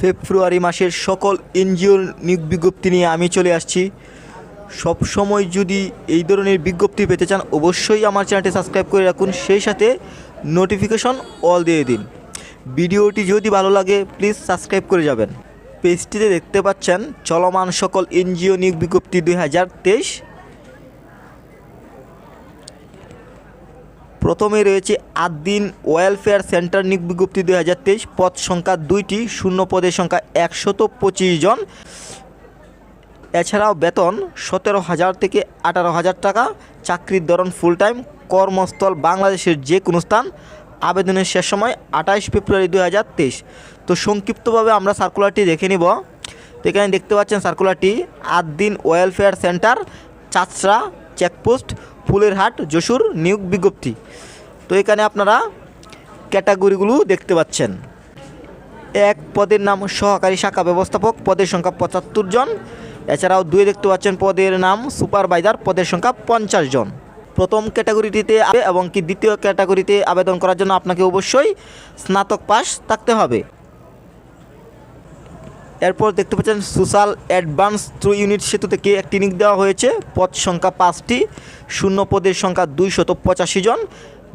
ফেব্রুয়ারি মাসের সকল এনজিওর নিয়োগ বিজ্ঞপ্তি নিয়ে আমি চলে আসছি। সব সময় যদি এই ধরনের বিজ্ঞপ্তি পেতে চান, অবশ্যই আমার চ্যানেলটি সাবস্ক্রাইব করে রাখুন। সেই সাথে নোটিফিকেশন অল দিয়ে দিন। ভিডিওটি যদি ভালো লাগে, প্লিজ সাবস্ক্রাইব করে যাবেন। পেজটিতে দেখতে পাচ্ছেন চলমান সকল এনজিও নিয়োগ বিজ্ঞপ্তি দুই হাজার তেইশ হাজার তেইশ প্রথমে রয়েছে আদিন ওয়েলফেয়ার সেন্টার নিয়োগ বিজ্ঞপ্তি দুই হাজার তেইশ। পদ সংখ্যা দুইটি, শূন্য পদের সংখ্যা একশত পঁচিশ জন। এছাড়াও বেতন সতেরো হাজার থেকে আঠারো হাজার টাকা। চাকরির ধরন ফুল টাইম কর্মস্থল বাংলাদেশের যে কোনো স্থান। আবেদনের শেষ সময় আঠাইশ ফেব্রুয়ারি দু হাজার তেইশ। তো সংক্ষিপ্তভাবে আমরা সার্কুলারটি দেখে নিব। তো এখানে দেখতে পাচ্ছেন সার্কুলারটি আট দিন welfare centre, Chachra, checkpost. Fulerhat, Jashore নিয়োগ বিজ্ঞপ্তি। তো এখানে আপনারা ক্যাটাগরিগুলো দেখতে পাচ্ছেন। এক পদের নাম সহকারী শাখা ব্যবস্থাপক, পদের সংখ্যা পঁচাত্তর জন। এছাড়াও দুই দেখতে পাচ্ছেন, পদের নাম সুপারভাইজার, পদের সংখ্যা পঞ্চাশ জন। প্রথম ক্যাটাগরিটিতে এবং কি দ্বিতীয় ক্যাটাগরিতে আবেদন করার জন্য আপনাকে অবশ্যই স্নাতক পাস থাকতে হবে। এরপর দেখতে পাচ্ছেন সোশ্যাল অ্যাডভান্স থ্রু ইউনিট সেতু থেকে একটি নিক দেওয়া হয়েছে। পদ সংখ্যা পাঁচটি, শূন্য পদের সংখ্যা দুইশত পঁচাশি জন,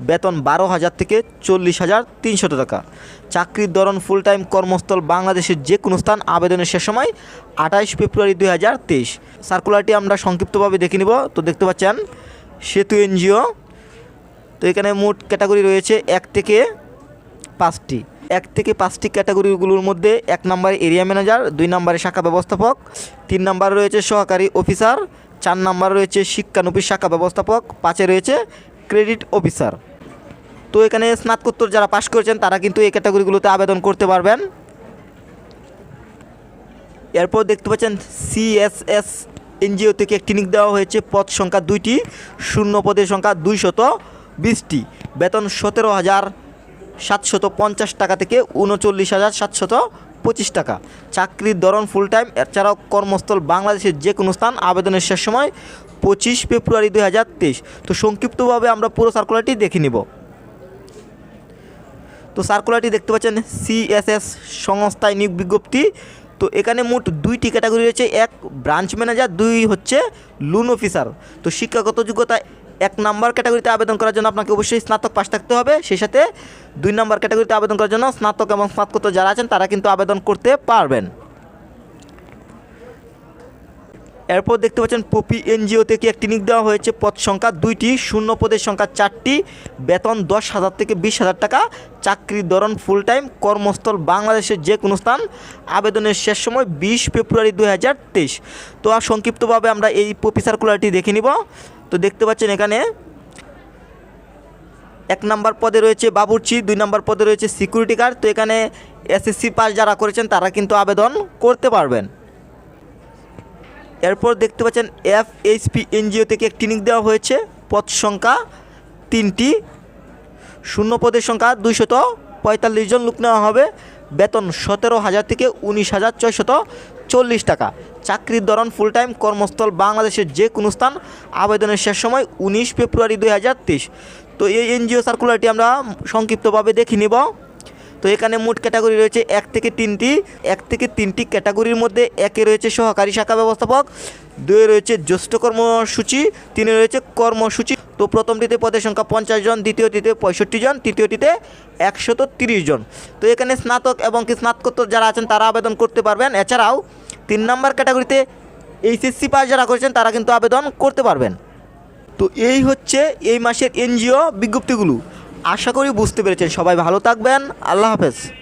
বেতন বারো হাজার থেকে চল্লিশ হাজার তিনশত টাকা। চাকরির ধরন ফুল টাইম কর্মস্থল বাংলাদেশের যে কোনো স্থান, আবেদনের শেষ সময় আঠাইশ ফেব্রুয়ারি দুই হাজার তেইশ। সার্কুলারটি আমরা সংক্ষিপ্তভাবে দেখে নিব। তো দেখতে পাচ্ছেন, সেতু এনজিও, তো এখানে মোট ক্যাটাগরি রয়েছে এক থেকে পাঁচটি। এক থেকে পাঁচটি ক্যাটাগরিগুলোর মধ্যে এক নম্বরে এরিয়া ম্যানেজার, দুই নম্বরে শাখা ব্যবস্থাপক, তিন নম্বরে রয়েছে সহকারী অফিসার, চার নম্বরে রয়েছে শিক্ষানবিশ শাখা ব্যবস্থাপক, পাঁচে রয়েছে ক্রেডিট অফিসার। তো এখানে স্নাতকোত্তর যারা পাশ করেছেন, তারা কিন্তু এই ক্যাটাগরিগুলোতে আবেদন করতে পারবেন। এরপর দেখতে পাচ্ছেন, সিএসএস এনজিও থেকে একটি নিক দেওয়া হয়েছে। পদ সংখ্যা দুইটি, শূন্য পদের সংখ্যা দুইশত বিশটি। বেতন সতেরো হাজার সাতশত পঞ্চাশ টাকা থেকে উনচল্লিশ হাজার সাতশত পঁচিশ টাকা। চাকরির ধরন ফুল টাইম এছাড়াও কর্মস্থল বাংলাদেশের যে কোনো স্থান, আবেদনের শেষ সময় পঁচিশ ফেব্রুয়ারি দুই হাজার তেইশ। তো সংক্ষিপ্তভাবে আমরা পুরো সার্কুলারটি দেখে নিব। তো সার্কুলারটি দেখতে পাচ্ছেন সিএসএস সংস্থায় নিয়োগ বিজ্ঞপ্তি। তো এখানে মোট দুইটি ক্যাটাগরি রয়েছে, এক ব্রাঞ্চ ম্যানেজার দুই হচ্ছে লোন অফিসার তো শিক্ষাগত যোগ্যতা এক নম্বর ক্যাটাগরিতে আবেদন করার জন্য আপনাকে অবশ্যই স্নাতক পাশ থাকতে হবে। সেই সাথে দুই নাম্বার ক্যাটাগরিতে আবেদন করার জন্য স্নাতক এবং স্নাতকোত্তর যারা আছেন, তারা কিন্তু আবেদন করতে পারবেন। এরপর দেখতে পাচ্ছেন, পপি এনজিও থেকে একটি নিক দেওয়া হয়েছে? পদ সংখ্যা দুইটি, শূন্য পদের সংখ্যা চারটি, বেতন দশ হাজার থেকে বিশ হাজার টাকা, চাকরির ধরন ফুল টাইম কর্মস্থল বাংলাদেশের যে কোনো স্থান। আবেদনের শেষ সময় বিশ ফেব্রুয়ারি দু হাজার তেইশ। তো আর সংক্ষিপ্তভাবে আমরা এই পপি সার্কুলারটি দেখে নিব। তো দেখতে পাচ্ছেন এখানে এক নাম্বার পদে রয়েছে বাবুর্চি, দুই নাম্বার পদে রয়েছে সিকিউরিটি গার্ড তো এখানে এসএসসি পাস যারা করেছেন, তারা কিন্তু আবেদন করতে পারবেন। এরপর দেখতে পাচ্ছেন এফ এইচপি এনজিও থেকে একটি নিক দেওয়া হয়েছে। পদ সংখ্যা তিনটি। শূন্য পদের সংখ্যা দুইশত পঁয়তাল্লিশ জন লোক নেওয়া হবে। বেতন সতেরো হাজার থেকে উনিশ হাজার ছয়শত চল্লিশ টাকা। চাকরির ধরন ফুল টাইম কর্মস্থল বাংলাদেশের যে কোনো স্থান। আবেদনের শেষ সময় উনিশ ফেব্রুয়ারি দুই হাজার তেইশ। তো এই এনজিও সার্কুলারটি আমরা সংক্ষিপ্তভাবে দেখে নিব। তো এখানে মোট ক্যাটাগরি রয়েছে এক থেকে তিনটি, এক থেকে তিনটি ক্যাটাগরির মধ্যে একে রয়েছে সহকারী শাখা ব্যবস্থাপক, দুয়ে রয়েছে জ্যেষ্ঠ কর্মসূচি, তিনে রয়েছে কর্মসূচি। তো প্রথমটিতে পদের সংখ্যা পঞ্চাশ জন, দ্বিতীয়টিতে পঁয়ষট্টি জন, তৃতীয়টিতে একশত তিরিশ জন। তো এখানে স্নাতক এবং কি স্নাতকোত্তর যারা আছেন তারা আবেদন করতে পারবেন। এছাড়াও তিন নম্বর ক্যাটাগরিতে এইচএসসি পাস যারা করেছেন তারা কিন্তু আবেদন করতে পারবেন। তো এই হচ্ছে এই মাসের এনজিও বিজ্ঞপ্তিগুলো। আশা করি বুঝতে পেরেছেন। সবাই ভালো থাকবেন। আল্লাহ হাফেজ।